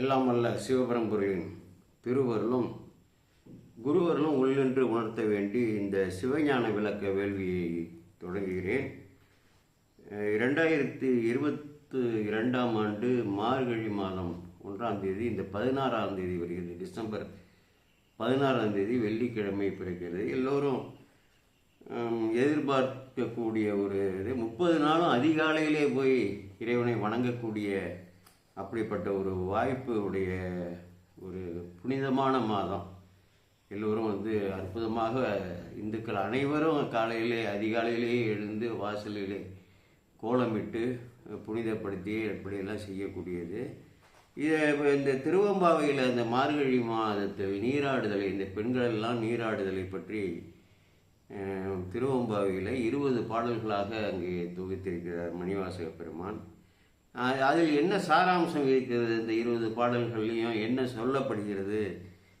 எல்லாம் அல்ல சிவபரம்பொருளின் திருவருளும் குருவருளும் உள்ளென்று உணர்த்த வேண்டி இந்த சிவஞான விளக்க வேள்வியை தொடங்குகிறேன் இரண்டாயிரத்தி இருபத்து இரண்டாம் ஆண்டு மார்கழி மாதம் ஒன்றாம் தேதி இந்த பதினாறாம் தேதி வருகிறது டிசம்பர் பதினாறாம் தேதி வெள்ளிக்கிழமை பிறக்கிறது. எல்லோரும் எதிர்பார்க்கக்கூடிய ஒரு இது. முப்பது நாளும் அதிகாலையிலே போய் இறைவனை வணங்கக்கூடிய அப்படிப்பட்ட ஒரு வாய்ப்பு உடைய ஒரு புனிதமான மாதம். எல்லோரும் வந்து அற்புதமாக இந்துக்கள் அனைவரும் காலையிலே அதிகாலையிலேயே எழுந்து வாசலிலே கோலமிட்டு புனிதப்படுத்தி இப்படியெல்லாம் செய்யக்கூடியது. இதை இந்த திருவம்பாவையில் அந்த மார்கழி மாதத்தில் நீராடுதலை இந்த பெண்கள் எல்லாம் நீராடுதலை பற்றி திருவம்பாவையில் இருபது பாடல்களாக அங்கே தொகுத்திருக்கிறார் மணிவாசக பெருமான். அதில் என்ன சாராம்சம் இருக்கிறது இந்த இருபது பாடல்கள்லையும்? என்ன சொல்லப்படுகிறது?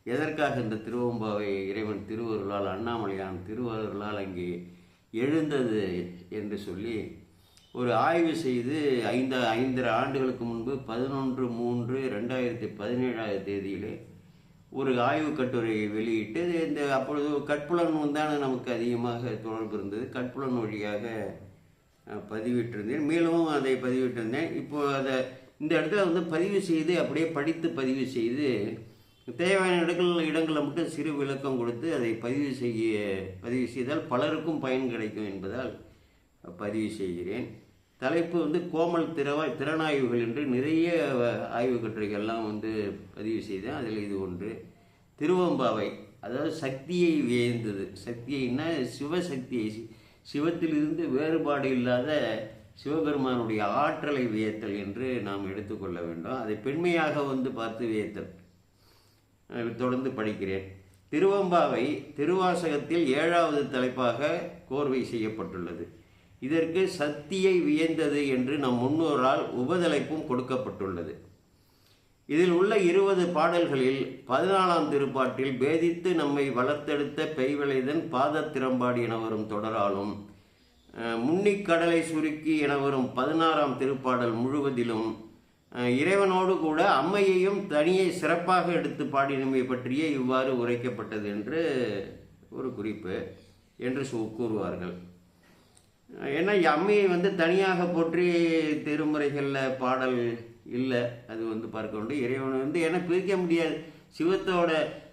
எதற்காக இந்த திருவம்பாவை இறைவன் திருவருளால் அண்ணாமலையான் திருவருளால் அங்கே எழுந்தது என்று சொல்லி ஒரு ஆய்வு செய்து ஐந்து ஐந்தரை ஆண்டுகளுக்கு முன்பு பதினொன்று மூன்று ரெண்டாயிரத்தி பதினேழாவது தேதியிலே ஒரு ஆய்வு கட்டுரையை வெளியிட்டு இந்த அப்பொழுது கட்புலன் தானே நமக்கு அதிகமாக தொடர்பு இருந்தது. கட்புலன் வழியாக பதிவிட்டிருந்தேன். மேலும் அதை பதிவிட்டிருந்தேன். இப்போ அதை இந்த இடத்துல வந்து பதிவு செய்து அப்படியே படித்து பதிவு செய்து தேவையான இடங்கள் இடங்களில் மட்டும் சிறு விளக்கம் கொடுத்து அதை பதிவு செய்ய பதிவு செய்தால் பலருக்கும் பயன் கிடைக்கும் என்பதால் பதிவு செய்கிறேன். தலைப்பு வந்து கோமல் திறவ திறனாய்வுகள் என்று நிறைய ஆய்வு கட்டுரைகள்லாம் வந்து பதிவு செய்தேன். அதில் இது ஒன்று. திருவம்பாவை அதாவது சக்தியை வியந்தது. சக்தியைன்னா சிவசக்தியை சி- சிவத்திலிருந்து வேறுபாடு இல்லாத சிவபெருமானுடைய ஆற்றலை வியத்தல் என்று நாம் எடுத்துக்கொள்ள வேண்டும். அதை பெண்மையாக வந்து பார்த்து வியத்தல். தொடர்ந்து படிக்கிறேன். திருவம்பாவை திருவாசகத்தில் ஏழாவது தலைப்பாக கோர்வை செய்யப்பட்டுள்ளது. இதற்கு சக்தியை வியந்தது என்று நம் முன்னோரால் உபதலைப்பும் கொடுக்கப்பட்டுள்ளது. இதில் உள்ள இருபது பாடல்களில் பதினாலாம் திருப்பாட்டில் பேதித்து நம்மை வளர்த்தெடுத்த பெய்விளைதன் பாதத்திறம்பாடி என வரும் தொடராலும் முன்னிக்கடலை சுருக்கி என வரும் பதினாறாம் திருப்பாடல் முழுவதிலும் இறைவனோடு கூட அம்மையையும் தனியை சிறப்பாக எடுத்து பாடினமை பற்றியே இவ்வாறு உரைக்கப்பட்டது என்று ஒரு குறிப்பு என்று கூறுவார்கள். ஏன்னா அம்மையை வந்து தனியாக போற்றி திருமுறைகளில் பாடல் இல்லை அது வந்து பார்க்க வேண்டும். இறைவனை வந்து ஏன்னா பிரிக்க முடியாது. சிவத்தோட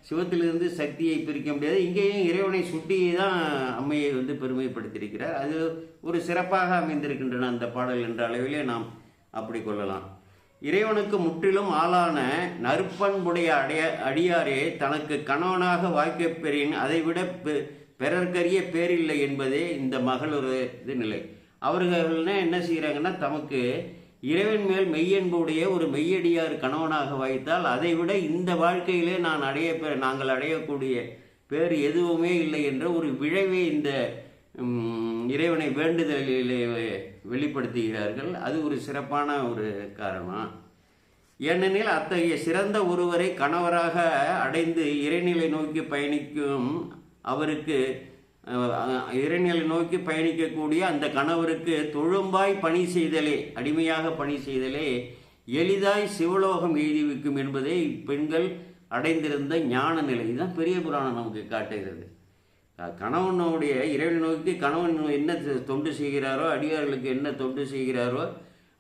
சிவத்திலிருந்து சக்தியை பிரிக்க முடியாது. இங்கேயும் இறைவனை சுட்டி தான் அம்மையை வந்து பெருமைப்படுத்தியிருக்கிறார். அது ஒரு சிறப்பாக அமைந்திருக்கின்றன அந்த பாடல் என்ற அளவிலே நாம் அப்படி கொள்ளலாம். இறைவனுக்கு முற்றிலும் ஆளான நற்பண்புடைய அடைய அடியாரே தனக்கு கணவனாக வாய்க்கப் பெறின் அதைவிட பெ- பிறர்க்கரிய பேரில்லை என்பதே இந்த மகளொரு இது நிலை. அவர்கள்னா என்ன செய்கிறாங்கன்னா தமக்கு இறைவன் மேல் மெய்யன்புடைய ஒரு மெய்யடியார் கணவனாக வைத்தால் அதைவிட இந்த வாழ்க்கையிலே நான் அடைய பெற நாங்கள் அடையக்கூடிய பேர் எதுவுமே இல்லை என்ற ஒரு விழைவை இந்த இறைவனை வேண்டுதலிலே வெளிப்படுத்துகிறார்கள். அது ஒரு சிறப்பான ஒரு காரணம்? ஏனெனில் அத்தகைய சிறந்த ஒருவரை கணவராக அடைந்து இறைநிலை நோக்கி பயணிக்கும் அவருக்கு இறைநிலை நோக்கி பயணிக்கக்கூடிய அந்த கணவருக்கு தொழும்பாய் பணி செய்தலே அடிமையாக பணி செய்தலே எளிதாய் சிவலோகம் எய்திவிக்கும் என்பதே இப்பெண்கள் அடைந்திருந்த ஞான நிலை. இதுதான் பெரிய புராணம் நமக்கு காட்டுகிறது. கணவனுடைய இறைவனை நோக்கி கணவன் என்ன தொண்டு செய்கிறாரோ அடியார்களுக்கு என்ன தொண்டு செய்கிறாரோ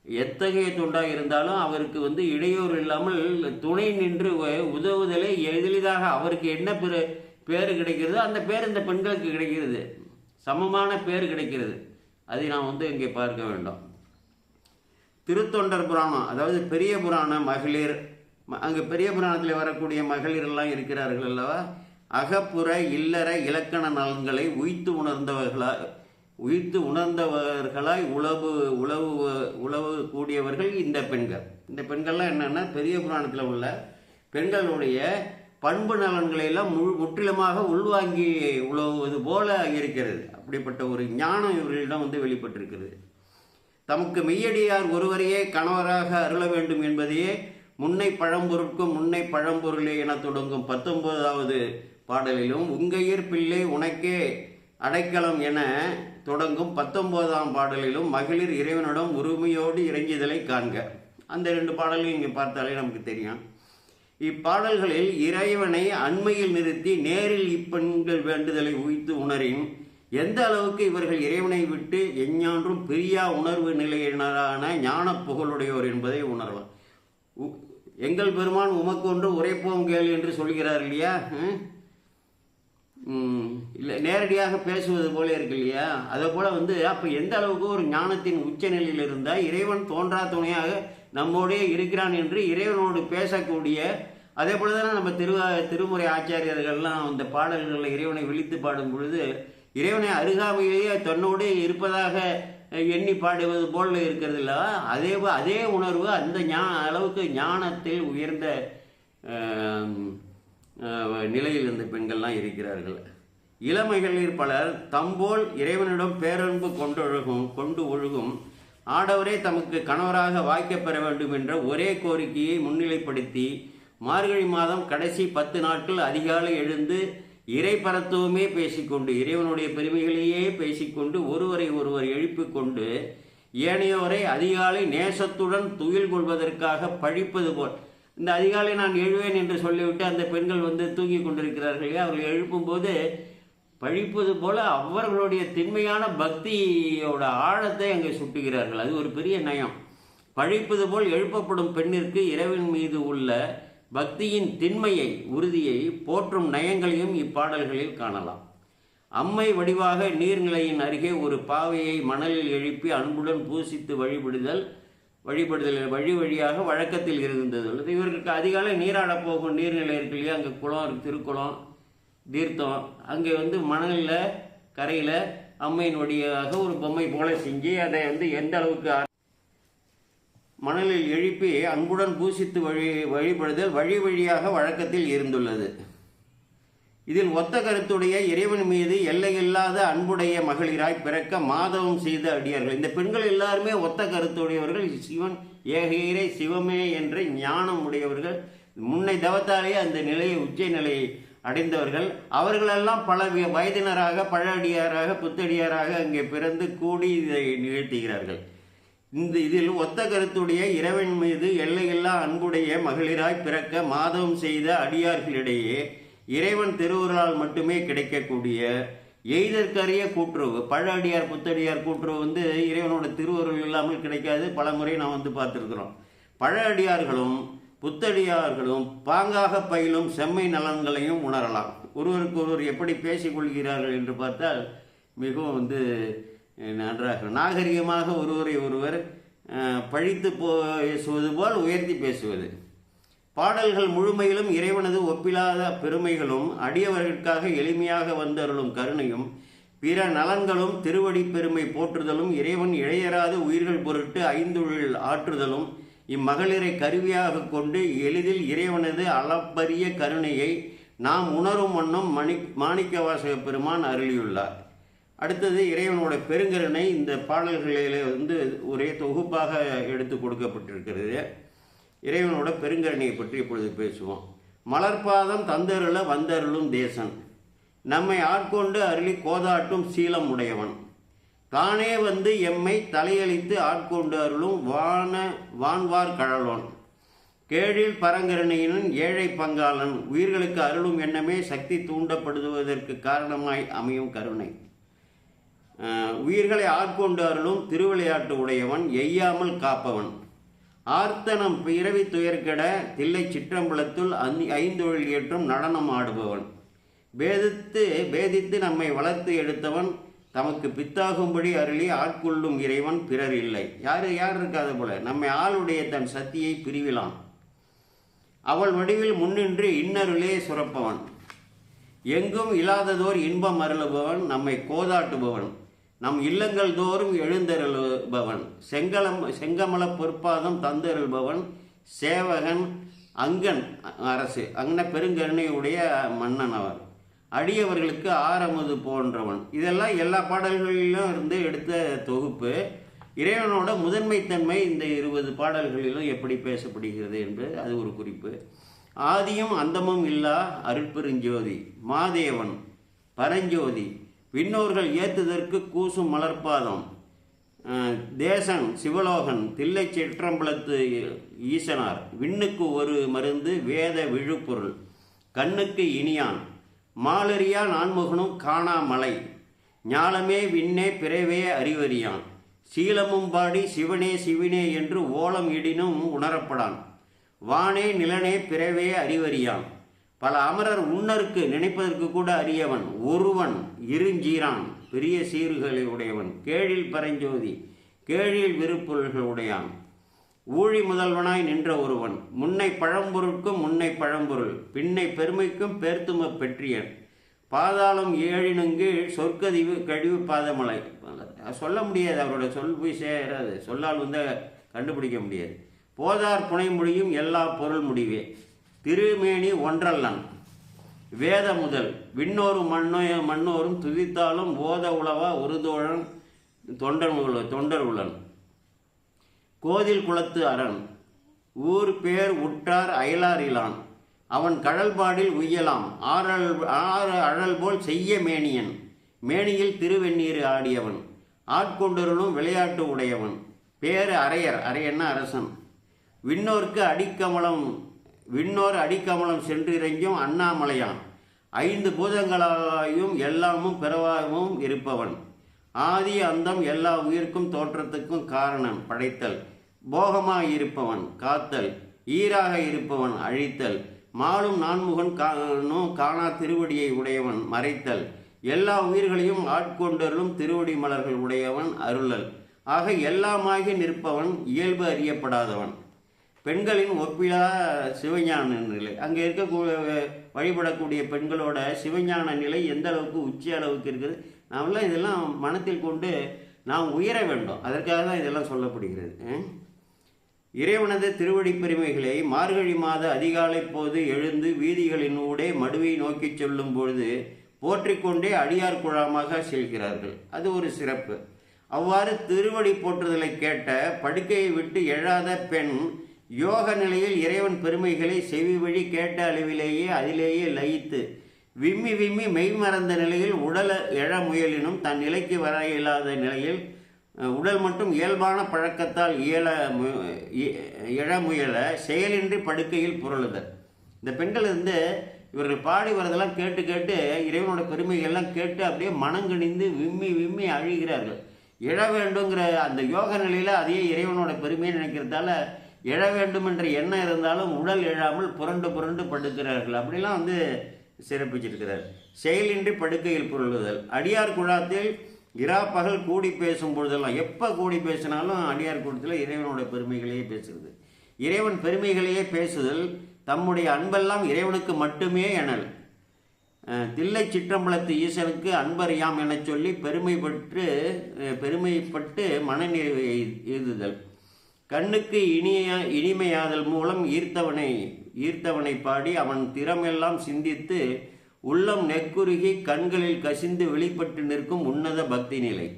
எத்தகைய தொண்டாக இருந்தாலும் அவருக்கு வந்து இடையூறு இல்லாமல் துணை நின்று உதவுதலே எளிதாக அவருக்கு என்ன பிற பேர் கிடைக்கிறது அந்த பேர் இந்த பெண்களுக்கு கிடைக்கிறது. சமமான பேர் கிடைக்கிறது. அதை நாம் வந்து இங்கே பார்க்க வேண்டும். திருத்தொண்டர் புராணம் அதாவது பெரிய புராண மகளிர் அங்கே பெரிய புராணத்தில் வரக்கூடிய மகளிர் எல்லாம் இருக்கிறார்கள் அல்லவா? அகப்புற இல்லற இலக்கண நலன்களை உய்த்து உணர்ந்தவர்களாய் உய்த்து உணர்ந்தவர்களாய் உழவு உழவு உழவு கூடியவர்கள் இந்த பெண்கள். இந்த பெண்கள்லாம் என்னென்னா பெரிய புராணத்தில் உள்ள பெண்களுடைய பண்பு நலன்களை எல்லாம் முழு முற்றிலுமாக உள்வாங்கி உழவுவது போல இருக்கிறது. அப்படிப்பட்ட ஒரு ஞானம் இவர்களிடம் வந்து வெளிப்பட்டிருக்கிறது. தமக்கு மெய்யடியார் ஒருவரையே கணவராக அருள வேண்டும் என்பதையே முன்னை பழம்பொருட்கும் முன்னை பழம்பொருளே என தொடங்கும் பத்தொன்பதாவது பாடலிலும் உங்கையர் பிள்ளை உனக்கே அடைக்கலம் என தொடங்கும் பத்தொன்பதாம் பாடலிலும் மகளிர் இறைவனிடம் உரிமையோடு இறங்கியதலை காண்க அந்த ரெண்டு பாடலையும் இங்கே பார்த்தாலே நமக்கு தெரியும். இப்பாடல்களில் இறைவனை அண்மையில் நிறுத்தி நேரில் இப்பெண்கள் வேண்டுதலை உய்த்து உணரின் எந்த அளவுக்கு இவர்கள் இறைவனை விட்டு எஞ்ஞான்றும் பிரியா உணர்வு நிலையினரான ஞான புகழுடையோர் என்பதை உணரலாம் உ- எங்கள் பெருமான் உமக்கு ஒன்று உரைப்போம் கேள் என்று சொல்கிறார் இல்லையா? இல்லை நேரடியாக பேசுவது போல இருக்கு இல்லையா? அதை போல வந்து அப்போ எந்த அளவுக்கு ஒரு ஞானத்தின் உச்சநிலையில் இருந்தால் இறைவன் தோன்றா துணையாக நம்மோடே இருக்கிறான் என்று இறைவனோடு பேசக்கூடிய அதே போல தானே நம்ம திரு திருமுறை ஆச்சாரியர்கள்லாம் அந்த பாடல்களில் இறைவனை விழித்து பாடும் பொழுது இறைவனை அருகாமையிலேயே தன்னோடே இருப்பதாக எண்ணி பாடுவது போல இருக்கிறது இல்லை அதே போ- அதே உணர்வு அந்த ஞா அளவுக்கு ஞானத்தில் உயர்ந்த நிலையில் இருந்த பெண்கள்லாம் இருக்கிறார்கள். இளமைகளில் பலர் தம்போல் இறைவனிடம் பேரன்பு கொண்டொழுகும் கொண்டு ஒழுகும் ஆடவரே தமக்கு கணவராக வாய்க்கப் பெற வேண்டும் என்ற ஒரே கோரிக்கையை முன்னிலைப்படுத்தி மார்கழி மாதம் கடைசி பத்து நாட்கள் அதிகாலை எழுந்து இறை பரத்துவமே பேசிக்கொண்டு இறைவனுடைய பெருமைகளையே பேசிக்கொண்டு ஒருவரை ஒருவர் எழுப்பிக் கொண்டு ஏனையோரை அதிகாலை நேசத்துடன் துயில் கொள்வதற்காக பழிப்பது போல். இந்த அதிகாலை நான் எழுவேன் என்று சொல்லிவிட்டு அந்த பெண்கள் வந்து தூங்கி கொண்டிருக்கிறார்களே அவர்கள் எழுப்பும்போது பழிப்பது போல அவர்களுடைய திண்மையான பக்தியோட ஆழத்தை அங்கே சுட்டுகிறார்கள். அது ஒரு பெரிய நயம். பழிப்பது போல் எழுப்பப்படும் பெண்ணிற்கு இறைவன் மீது உள்ள பக்தியின் திண்மையை உறுதியை போற்றும் நயங்களையும் இப்பாடல்களில் காணலாம். அம்மை வடிவாக நீர்நிலையின் அருகே ஒரு பாவையை மணலில் எழுப்பி அன்புடன் பூசித்து வழிபடுதல் வழிபடுதல் வழி வழியாக வழக்கத்தில் இருந்தது. அல்லது இவர்களுக்கு அதிகாலை நீராடப் போகும் நீர்நிலை இருக்கு இல்லையா? அங்கே குளம் திருக்குளம் தீர்த்தம். அங்கே வந்து மணலில் கரையில் அம்மையின் வழியாக ஒரு பொம்மை போல செஞ்சு அதை வந்து எந்த அளவுக்கு மணலில் எழுப்பி அன்புடன் பூசித்து வழி வழிபடுதல் வழி வழியாக வழக்கத்தில் இருந்துள்ளது. இதில் ஒத்த கருத்துடைய இறைவன் மீது எல்லையில்லாத அன்புடைய மகளிராய் பிறக்க மாதவம் செய்த அடியார்கள். இந்த பெண்கள் எல்லாருமே ஒத்த கருத்துடையவர்கள். சிவன் ஏகையரை சிவமே என்ற ஞானம் உடையவர்கள். முன்னை தவத்தாலே அந்த நிலையை உச்ச நிலையை அடைந்தவர்கள். அவர்களெல்லாம் பல வயதினராக வயதினராக பழடியாராக புத்தடியாராக அங்கே பிறந்து கூடி இதை நிகழ்த்துகிறார்கள். இந்த இதில் ஒத்த கருத்துடைய இறைவன் மீது எல்லையில்லா அன்புடைய மகளிராய் பிறக்க மாதவம் செய்த அடியார்களிடையே இறைவன் திருவுருளால் மட்டுமே கிடைக்கக்கூடிய எய்தற்கரிய கூற்றுவு பழ அடியார் புத்தடியார் கூட்டுறவு வந்து இறைவனோட திருவுருள் இல்லாமல் கிடைக்காது. பல முறை நாம் வந்து பார்த்துருக்குறோம். பழ அடியார்களும் புத்தடியார்களும் பாங்காக பயிலும் செம்மை நலன்களையும் உணரலாம். ஒருவருக்கு ஒருவர் எப்படி பேசிக்கொள்கிறார்கள் என்று பார்த்தால் மிகவும் வந்து நன்றாக. நாகரிகமாக ஒருவரை ஒருவர் பழித்து பேசுவது போல் உயர்த்தி பேசுவது. பாடல்கள் முழுமையிலும் இறைவனது ஒப்பிலாத பெருமைகளும் அடியவர்களுக்காக எளிமையாக வந்தருளும் கருணையும் பிற நலன்களும் திருவடி பெருமை போற்றுதலும் இறைவன் இழையராது உயிர்கள் பொருட்டு ஐந்துழில் ஆற்றுதலும் இம்மகளிரை கருவியாக கொண்டு எளிதில் இறைவனது அளப்பரிய கருணையை நாம் உணரும் வண்ணம் மணி மாணிக்கவாசக பெருமான் அருளியுள்ளார். அடுத்தது இறைவனோட பெருங்கருணை இந்த பாடல்களிலே வந்து ஒரே தொகுப்பாக எடுத்து கொடுக்கப்பட்டிருக்கிறது. இறைவனோட பெருங்கருணையை பற்றி இப்பொழுது பேசுவோம். மலர்பாதம் தந்தருள வந்தருளும் தேசன். நம்மை ஆட்கொண்டு அருளி கோதாட்டும் சீலம் உடையவன். தானே வந்து எம்மை தலையளித்து ஆட்கொண்டு அருளும் வான வான்வார் கழலோன் கேழில் பரங்கருணையினும் ஏழை பங்காளன். உயிர்களுக்கு அருளும் எண்ணமே சக்தி தூண்டப்படுவதற்கு காரணமாய் அமையும் கருணை. உயிர்களை ஆட்கொண்டு அருளும் திருவிளையாட்டு உடையவன் எய்யாமல் காப்பவன். ஆர்த்தனம் பிறவி துயர்கெட தில்லை சிற்றம்பலத்துள் அந்தி ஐந்தொழில் ஏற்றும் நடனம் ஆடுபவன். பேதித்து பேதித்து நம்மை வளர்த்து எடுத்தவன் தமக்கு பித்தாகும்படி அருளி ஆட்கொள்ளும் இறைவன் பிறர் இல்லை. யார் யார் இருக்காத போல? நம்மை ஆளுடைய தன் சக்தியை பிரிவிலாம். அவள் வடிவில் முன்னின்று இன்னருளே சுரப்பவன். எங்கும் இல்லாததோர் இன்பம் அருளுபவன் நம்மை கோதாட்டுபவன். நம் இல்லங்கள் தோறும் எழுந்தருள்பவன். செங்கலம் செங்கமல பொற்பாதம் தந்தருள்பவன் சேவகன் அங்கன் அரசு அங்கன பெருங்கருணையுடைய மன்னன் அவர். அடியவர்களுக்கு ஆரமுது போன்றவன். இதெல்லாம் எல்லா பாடல்களிலும் இருந்து எடுத்த தொகுப்பு. இறைவனோட முதன்மைத்தன்மை இந்த இருபது பாடல்களிலும் எப்படி பேசப்படுகிறது என்று அது ஒரு குறிப்பு. ஆதியும் அந்தமும் இல்லா அருட்பெருஞ்சோதி மாதேவன் பரஞ்சோதி விண்ணோர்கள் ஏத்துதற்கு கூசும் மலர்பாதம். தேசன் சிவலோகன் தில்லை சிற்றம்பலத்து ஈசனார். விண்ணுக்கு ஒரு மருந்து வேத விழுப்பொருள். கண்ணுக்கு இனியான். மாலரியா நான்முகனும் காணா மலை. ஞாலமே விண்ணே பிறவே அறிவறியான். சீலமும் பாடி சிவனே சிவனே என்று ஓலம் இடினும் உணரப்படான். வானே நிலனே பிறவே அறிவறியான். பல அமரர் உன்னருக்கு நினைப்பதற்கு கூட அறியவன் ஒருவன் இருஞ்சீரான் பெரிய சீர்களை உடையவன் கேழில் பரஞ்சோதி கேழில் விருப்பொருள்கள் உடையான். ஊழி முதல்வனாய் நின்ற ஒருவன் முன்னை பழம்பொருட்கும் முன்னை பழம்பொருள் பின்னை பெருமைக்கும் பேர்த்தும பெற்றியன். பாதாளம் ஏழினுங்கு சொற்கதிவு கழிவு பாதமலை. சொல்ல முடியாது அவரோட சொல் போய் சேராது. சொல்லால் வந்து கண்டுபிடிக்க முடியாது. போதார் புனைமொழியும் எல்லா பொருள் முடிவே. திருமேனி ஒன்றல்லன். வேத முதல். விண்ணோரும் மண்ணோ மண்ணோரும் துதித்தாலும் ஓத உளவா உருதோழன் தொண்டர் தொண்டன் தொண்டர் உளன் கோதில் குளத்து அரண். ஊர் பேர் உற்றார் அயலாரிலான் அவன் கடல்பாடில் உய்யலாம். ஆறல் ஆறு அழல் போல் செய்ய மேனியன். மேனியில் திருவெண்ணீர் ஆடியவன். ஆட்கொண்டருளும் விளையாட்டு உடையவன். பேரு அரையர். அரையன்னா அரசன். விண்ணோர்க்கு அடிக்கமலம் விண்ணோர் அடிக்கமலம் சென்றிறங்கும் அண்ணாமலையான் ஐந்து பூதங்களாயும் எல்லாமும் பிறவாகவும் இருப்பவன். ஆதி அந்தம் எல்லா உயிர்க்கும் தோற்றத்துக்கும் காரணம் படைத்தல். போகமாக இருப்பவன் காத்தல். ஈராக இருப்பவன் அழித்தல். மாலும் நான்முகன் காணும் காணா திருவடியை உடையவன் மறைத்தல். எல்லா உயிர்களையும் ஆட்கொண்டருளும் திருவடி மலர்கள் உடையவன் அருளல். ஆக எல்லாமாகி நிற்பவன் இயல்பு அறியப்படாதவன். பெண்களின் ஒப்பிலா சிவஞான நிலை. அங்கே இருக்கக்கூடிய வழிபடக்கூடிய பெண்களோட சிவஞான நிலை எந்த அளவுக்கு உச்சி அளவுக்கு இருக்குது? நாமெல்லாம் இதெல்லாம் மனத்தில் கொண்டு நாம் உயர வேண்டும். அதற்காக தான் இதெல்லாம் சொல்லப்படுகிறது. இறைவனது திருவடி பெருமைகளை மார்கழி மாத அதிகாலை போது எழுந்து வீதிகளின் ஊடே மடுவை நோக்கிச் செல்லும் பொழுது போற்றிக்கொண்டே அடியார் குழாமாக செல்கிறார்கள். அது ஒரு சிறப்பு. அவ்வாறு திருவடி போற்றுதலை கேட்ட படுக்கையை விட்டு எழாத பெண் யோக நிலையில் இறைவன் பெருமைகளை செவி வழி கேட்ட அளவிலேயே அதிலேயே லயித்து விம்மி விம்மி மெய்மறந்த நிலையில் உடல் எழ முயலினும் தன் நிலைக்கு வர இயலாத நிலையில் உடல் மட்டும் இயல்பான பழக்கத்தால் இயல மு- முயல செயலின்றி படுக்கையில் புரளுதல். இந்த பெண்கள் வந்து இவர்கள் பாடி வரதெல்லாம் கேட்டு கேட்டு இறைவனோட பெருமைகள்லாம் கேட்டு அப்படியே மனங்கணிந்து விம்மி விம்மி அழுகிறார்கள். இழ வேண்டுங்கிற அந்த யோக நிலையில் அதையே இறைவனோட பெருமையை நினைக்கிறதால எழ வேண்டும் என்ற எண்ணம் இருந்தாலும் உடல் எழாமல் புரண்டு புரண்டு படுக்கிறார்கள். அப்படிலாம் வந்து சிறப்பிச்சிருக்கிறார். செயலின்றி படுக்கையில் புரளுதல். அடியார் குழாத்தில் இரா பகல் கூடி பேசும் பொழுதெல்லாம் எப்போ கூடி பேசினாலும் அடியார் கூட்டத்தில் இறைவனோட பெருமைகளையே பேசுறது இறைவன் பெருமைகளையே பேசுதல் தம்முடைய அன்பெல்லாம் இறைவனுக்கு மட்டுமே எனல். தில்லை சிற்றம்பலத்து ஈசனுக்கு அன்பறியாம் எனச் சொல்லி பெருமைப்பட்டு பெருமைப்பட்டு மனநிறைவை எழுதுதல் கண்ணுக்கு இனிய இனிமையாதல் மூலம் ஈர்த்தவனை ஈர்த்தவனை பாடி அவன் திறமெல்லாம் சிந்தித்து உள்ளம் நெக்குருகி கண்களில் கசிந்து வெளிப்பட்டு நிற்கும் உன்னத பக்தி நிலை.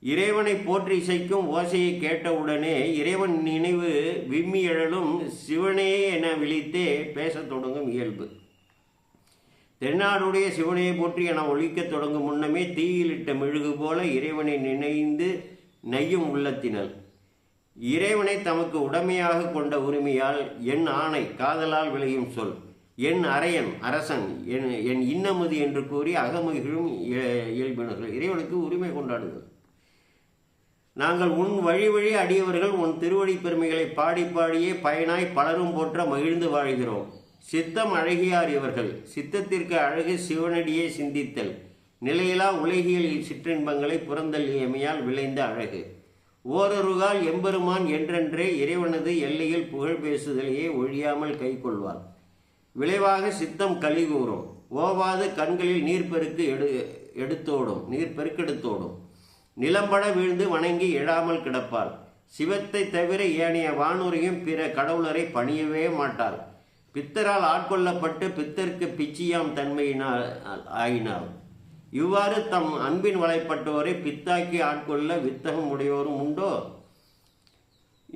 இறைவனை போற்றி இசைக்கும் ஓசையை கேட்டவுடனே இறைவன் நினைவு விம்மி எழலும் சிவனே என விழித்தே பேசத் தொடங்கும் இயல்பு. தென்னாடுடைய சிவனையை போற்றி என ஒழிக்கத் தொடங்கும் முன்னமே தீயிலிட்ட மெழுகு போல இறைவனை நினைந்து நெய்யும் உள்ளத்தினல். இறைவனை தமக்கு உடமையாக கொண்ட உரிமையால் என் ஆணை காதலால் விளையும் சொல். என் அரையன் அரசன் என் என் இன்னமுது என்று கூறி அகமகிழும் இயல்பினர்கள். இறைவனுக்கு உரிமை கொண்டாடுதல் நாங்கள் உன் வழி வழி அடியவர்கள் உன் திருவடி பெருமைகளை பாடி பாடியே பயனாய் பலரும் போற்ற மகிழ்ந்து வாழ்கிறோம். சித்தம் அழகியார் இவர்கள். சித்தத்திற்கு அழகு சிவனடியே சிந்தித்தல். நிலையிலா உலகியல் சிற்றின்பங்களை புறந்தள்ளியமையால் விளைந்த அழகு. ஓரொருகால் எம்பெருமான் என்றென்றே இறைவனது எல்லையில் புகழ் பேசுதலையே ஒழியாமல் கைக்கொள்வார் விளைவாக சித்தம் கலிகூறும். ஓவாது கண்களில் நீர்ப்பெருக்கு எடு எடுத்தோடும் நீர் பெருக்கெடுத்தோடும். நிலம்பட வீழ்ந்து வணங்கி எழாமல் கிடப்பார். சிவத்தை தவிர ஏனைய வானூரையும் பிற கடவுளரை பணியவே மாட்டார். பித்தரால் ஆட்கொள்ளப்பட்டு பித்தருக்கு பிச்சியாம் தன்மையினால் ஆயினார். இவ்வாறு தம் அன்பின் வலைப்பட்டோரை பித்தாக்கி ஆட்கொள்ள வித்தகம் உடையோரும் உண்டோ?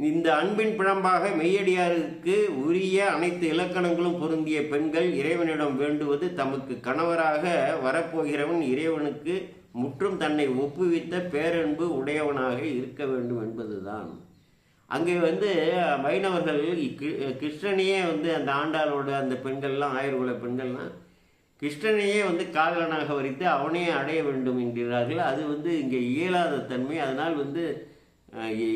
இந்த அன்பின் பிழம்பாக மெய்யடியாருக்கு உரிய அனைத்து இலக்கணங்களும் பொருந்திய பெண்கள் இறைவனிடம் வேண்டுவது தமக்கு கணவராக வரப்போகிறவன் இறைவனுக்கு முற்றும் தன்னை ஒப்புவித்த பேரன்பு உடையவனாக இருக்க வேண்டும் என்பதுதான். அங்கே வந்து வைணவர்கள் கிருஷ்ணனையே வந்து அந்த ஆண்டாளோட அந்த பெண்கள்லாம் ஆயிரகுல பெண்கள்லாம் கிருஷ்ணனையே வந்து காதலனாக வரித்து அவனே அடைய வேண்டும் என்கிறார்கள். அது வந்து இங்கே இயலாத தன்மை. அதனால் வந்து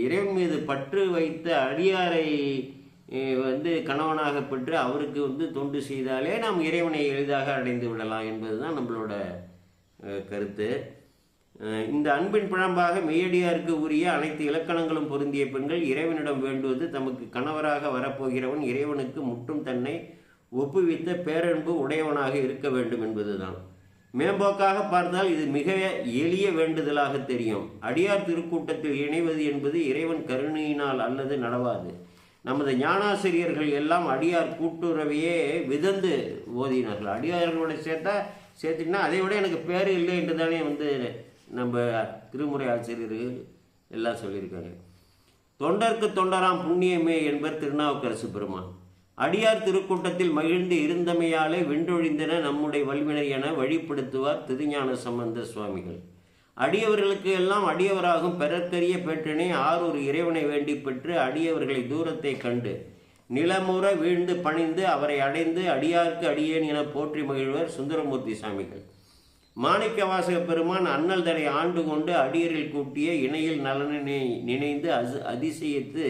இறைவன் மீது பற்று வைத்த அடியாரை வந்து கணவனாக பெற்று அவருக்கு வந்து தொண்டு செய்தாலே நாம் இறைவனை எளிதாக அடைந்து விடலாம் என்பதுதான் நம்மளோட கருத்து. இந்த அன்பின் பிழம்பாக மெய்யடியாருக்கு உரிய அனைத்து இலக்கணங்களும் பொருந்திய பெண்கள் இறைவனிடம் வேண்டுவது தமக்கு கணவராக வரப்போகிறவன் இறைவனுக்கு முற்றும் தன்னை ஒப்புவித்த பேரன்பு உடையவனாக இருக்க வேண்டும் என்பதுதான். மேம்போக்காக பார்த்தால் இது மிக எளிய வேண்டுதலாக தெரியும். அடியார் திருக்கூட்டத்தில் இணைவது என்பது இறைவன் கருணையினால் அல்லது நடவாது. நமது ஞானாசிரியர்கள் எல்லாம் அடியார் கூட்டுறவையே விதந்து ஓதினார்கள். அடியார்களோட சேர்த்தா சேர்த்துக்கினா அதை விட எனக்கு பேர் இல்லை என்று தானே வந்து நம்ம திருமுறை ஆசிரியர்கள் எல்லாம் சொல்லியிருக்காங்க. தொண்டர்க்கு தொண்டராம் புண்ணியமே என்பர் திருநாவுக்கரசு பெருமான். அடியார் திருக்கூட்டத்தில் மகிழ்ந்து இருந்தமையாலே வென்றொழிந்தன நம்முடைய வல்வினை என வழிப்படுத்துவார் திருஞான சம்பந்த சுவாமிகள். அடியவர்களுக்கு எல்லாம் அடியவராகும் பெறற்கரிய பேற்றினை ஆரூர் இறைவனை வேண்டி பெற்று அடியவர்களை தூரத்தை கண்டு நிலமுற வீழ்ந்து பணிந்து அவரை அடைந்து அடியார்க்கு அடியேன் என போற்றி மகிழ்வர் சுந்தரமூர்த்தி சாமிகள். மாணிக்க வாசக பெருமான் அண்ணல் தடை ஆண்டு கொண்டு அடியரில் கூட்டிய இணையில் நலனினை நினைந்து அசு அதிசயித்து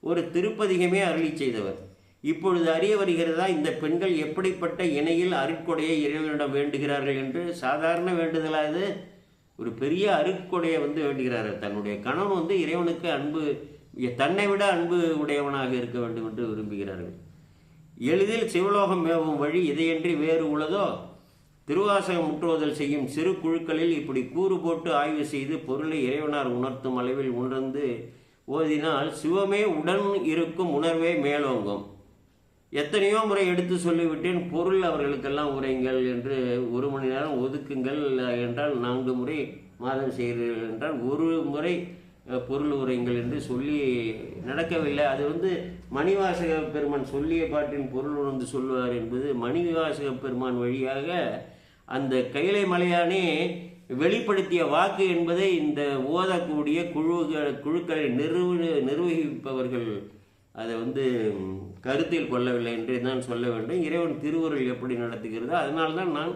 ஒரு திருப்பதிகமே அருளி செய்தவர். இப்பொழுது அறிய வருகிறதா இந்த பெண்கள் எப்படிப்பட்ட இணையில் அருட்கொடையை இறைவனிடம் வேண்டுகிறார்கள் என்று? சாதாரண வேண்டுதலா இது? ஒரு பெரிய அருட்கொடையை வந்து வேண்டுகிறார்கள். தன்னுடைய கணவன் வந்து இறைவனுக்கு அன்பு தன்னை விட அன்பு உடையவனாக இருக்க வேண்டும் என்று விரும்புகிறார்கள். எளிதில் சிவலோகம் மேவும் வழி இதையன்றி வேறு உள்ளதோ திருவாசகம் முற்றுவதல் செய்யும் சிறு குழுக்களில் இப்படி கூறு போட்டு ஆய்வு செய்து பொருளை இறைவனார் உணர்த்தும் அளவில் உணர்ந்து ஓதினால் சிவமே உடன் இருக்கும் உணர்வே மேலோங்கும். எத்தனையோ முறை எடுத்து சொல்லிவிட்டேன் பொருள் அவர்களுக்கெல்லாம் உரைங்கள் என்று ஒரு மணி நேரம் ஒதுக்குங்கள் என்றால் நான்கு முறை மாதம் செய்கிறீர்கள் என்றால் ஒரு முறை பொருள் உரைங்கள் என்று சொல்லி நடக்கவில்லை. அது வந்து மணிவாசக பெருமான் சொல்லிய பாட்டின் பொருள் உணர்ந்து சொல்லுவார் என்பது மணிவாசக பெருமான் வழியாக அந்த கைலை மலையானே வெளிப்படுத்திய வாக்கு என்பதை இந்த ஓதக்கூடிய குழு குழுக்களை நிறுவ நிர்வகிப்பவர்கள் அதை வந்து கருத்தில் கொள்ளவில்லை என்று தான் சொல்ல வேண்டும். இறைவன் திருவுருள் எப்படி நடத்துகிறதோ அதனால தான் நான்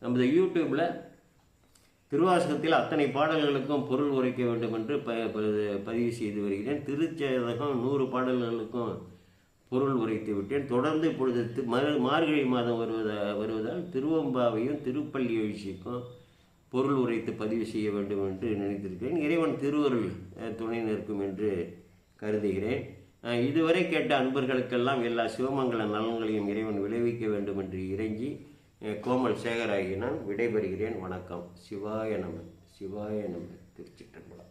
நமது யூடியூப்பில் திருவாசகத்தில் அத்தனை பாடல்களுக்கும் பொருள் உரைக்க வேண்டும் என்று ப ப- பதிவு செய்து வருகிறேன். திருச்சேதகம் நூறு பாடல்களுக்கும் பொருள் உரைத்து விட்டேன். தொடர்ந்து இப்பொழுது மறு- மார்கழி மாதம் வருவதா வருவதால் திருவம்பாவையும் திருப்பள்ளி எழுச்சிக்கும் பொருள் உரைத்து பதிவு செய்ய வேண்டும் என்று நினைத்திருக்கிறேன். இறைவன் திருவருள் துணை நிற்கும் என்று கருதுகிறேன். இதுவரை கேட்ட அன்பர்களுக்கெல்லாம் எல்லா சிவமங்கல நலன்களையும் இறைவன் விளைவிக்க வேண்டும் என்று இறைஞ்சி கோமல் சேகராகி நான் விடைபெறுகிறேன். வணக்கம். சிவாய நம சிவாய நம. திருச்சிற்றம்பலம்.